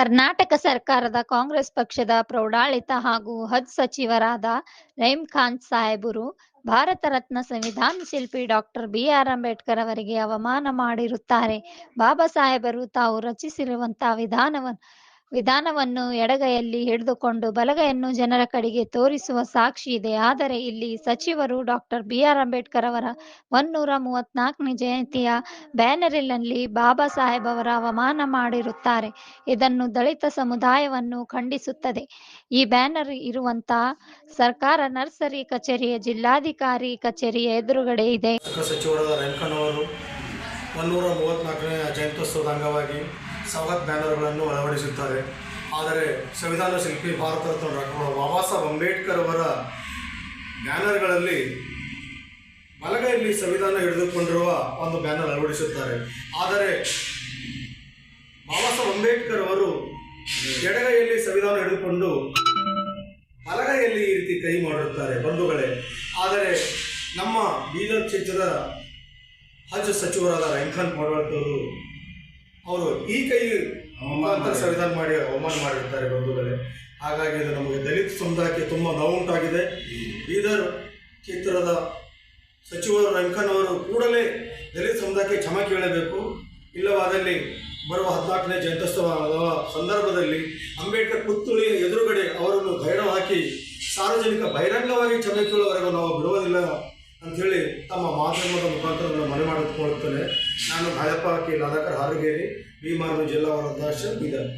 ಕರ್ನಾಟಕ ಸರ್ಕಾರದ ಕಾಂಗ್ರೆಸ್ ಪಕ್ಷದ ಪ್ರೌಢಾಳಿತ ಹಾಗೂ ಹಜ್ ಸಚಿವರಾದ ರಹೀಂ ಖಾನ್ ಸಾಹೇಬರು ಭಾರತ ರತ್ನ ಸಂವಿಧಾನ ಶಿಲ್ಪಿ ಡಾಕ್ಟರ್ ಬಿಆರ್ ಅಂಬೇಡ್ಕರ್ ಅವರಿಗೆ ಅವಮಾನ ಮಾಡಿರುತ್ತಾರೆ. ಬಾಬಾ ಸಾಹೇಬರು ತಾವು ರಚಿಸಿರುವಂತಹ ವಿಧಾನವನ್ನು ವಿಧಾನವನ್ನು ಎಡಗೈಯಲ್ಲಿ ಹಿಡಿದುಕೊಂಡು ಬಲಗೈಯನ್ನು ಜನರ ಕಡೆಗೆ ತೋರಿಸುವ ಸಾಕ್ಷಿ ಇದೆ. ಆದರೆ ಇಲ್ಲಿ ಸಚಿವರು ಡಾಕ್ಟರ್ ಬಿಆರ್ ಅಂಬೇಡ್ಕರ್ ಅವರ ಒನ್ನೂರ ಮೂವತ್ನಾಲ್ಕನೇ ಜಯಂತಿಯ ಬ್ಯಾನರಿನಲ್ಲಿ ಬಾಬಾ ಸಾಹೇಬ್ ಅವರ ಅವಮಾನ ಮಾಡಿರುತ್ತಾರೆ. ಇದನ್ನು ದಲಿತ ಸಮುದಾಯವನ್ನು ಖಂಡಿಸುತ್ತದೆ. ಈ ಬ್ಯಾನರ್ ಇರುವಂತಹ ಸರ್ಕಾರ ನರ್ಸರಿ ಕಚೇರಿಯ ಜಿಲ್ಲಾಧಿಕಾರಿ ಕಚೇರಿಯ ಎದುರುಗಡೆ ಇದೆ. ಸಚಿವರಾದ ರೆಂಕನ್ ಅವರು ಒನ್ನೂರ ಮೂವತ್ನಾಲ್ಕನೇ ಜಯಂತ್ಯೋತ್ಸವದ ಅಂಗವಾಗಿ ಸವಗತ್ ಬ್ಯಾನರ್ಗಳನ್ನು ಅಳವಡಿಸುತ್ತಾರೆ. ಆದರೆ ಸಂವಿಧಾನ ಶಿಲ್ಪಿ ಭಾರತ ರತ್ನ ಡಾಕ್ಟರ್ ಬಾಬಾ ಸಾಹೇಬ್ ಅಂಬೇಡ್ಕರ್ ಅವರ ಬ್ಯಾನರ್ಗಳಲ್ಲಿ ಬಲಗೈಯಲ್ಲಿ ಸಂವಿಧಾನ ಹಿಡಿದುಕೊಂಡಿರುವ ಒಂದು ಬ್ಯಾನರ್ ಅಳವಡಿಸುತ್ತಾರೆ. ಆದರೆ ಬಾಬಾ ಸಾಹೇಬ್ ಅಂಬೇಡ್ಕರ್ ಅವರು ಎಡಗೈಯಲ್ಲಿ ಸಂವಿಧಾನ ಹಿಡಿದುಕೊಂಡು ಬಲಗೈಯಲ್ಲಿ ಈ ರೀತಿ ಕೈ ಮಾಡಿರುತ್ತಾರೆ ಬಂಧುಗಳೇ. ಆದರೆ ನಮ್ಮ ಬೀದರ್ ಕ್ಷೇತ್ರದ ಹಜ್ ಸಚಿವರಾದ ರೆಂಖನ್ ಪಡ್ವಳ್ತವರು ಅವರು ಈ ಕೈ ಮುಖಾಂತರ ಸಂವಿಧಾನ ಮಾಡಿ. ಅವಮಾನ ಮಾಡಿರ್ತಾರೆ ಬಂಧುಗಳೇ. ಹಾಗಾಗಿ ಇದು ನಮಗೆ ದಲಿತ ಸಮುದಾಯಕ್ಕೆ ತುಂಬ ನೋವುಂಟಾಗಿದೆ. ಬೀದರ್ ಕ್ಷೇತ್ರದ ಸಚಿವರು ರೆಂಖನ್ ಅವರು ಕೂಡಲೇ ದಲಿತ ಸಮುದಾಯಕ್ಕೆ ಕ್ಷಮ ಕೇಳಬೇಕು. ಇಲ್ಲವಾದಲ್ಲಿ ಬರುವ ಹದಿನಾಲ್ಕನೇ ಜಯಂತ್ಯೋತ್ಸವ ಸಂದರ್ಭದಲ್ಲಿ ಅಂಬೇಡ್ಕರ್ ಪುತ್ತೂಳಿ ಎದುರುಗಡೆ ಅವರನ್ನು ಗೈರವ ಹಾಕಿ ಸಾರ್ವಜನಿಕ ಬಹಿರಂಗವಾಗಿ ಕ್ಷಮೆ ಕೇಳುವವರೆಗೂ ನಾವು ಬಿಡುವುದಿಲ್ಲ. ಅಂಥೇಳಿ ತಮ್ಮ ಮಾಧ್ಯಮದ ಮುಖಾಂತರ ಮನೆ ಮಾಡಿಕೊಳ್ಳುತ್ತೇನೆ. ನಾನು ಭಾಜಪಕ್ಕೆ ಕೆ ಲಾದಾಕರ್ ಹಾರಿಗೇರಿ ಜಿಲ್ಲಾ ಜಿಲ್ಲಾ ವರದಾಶ ಬೀದರ್.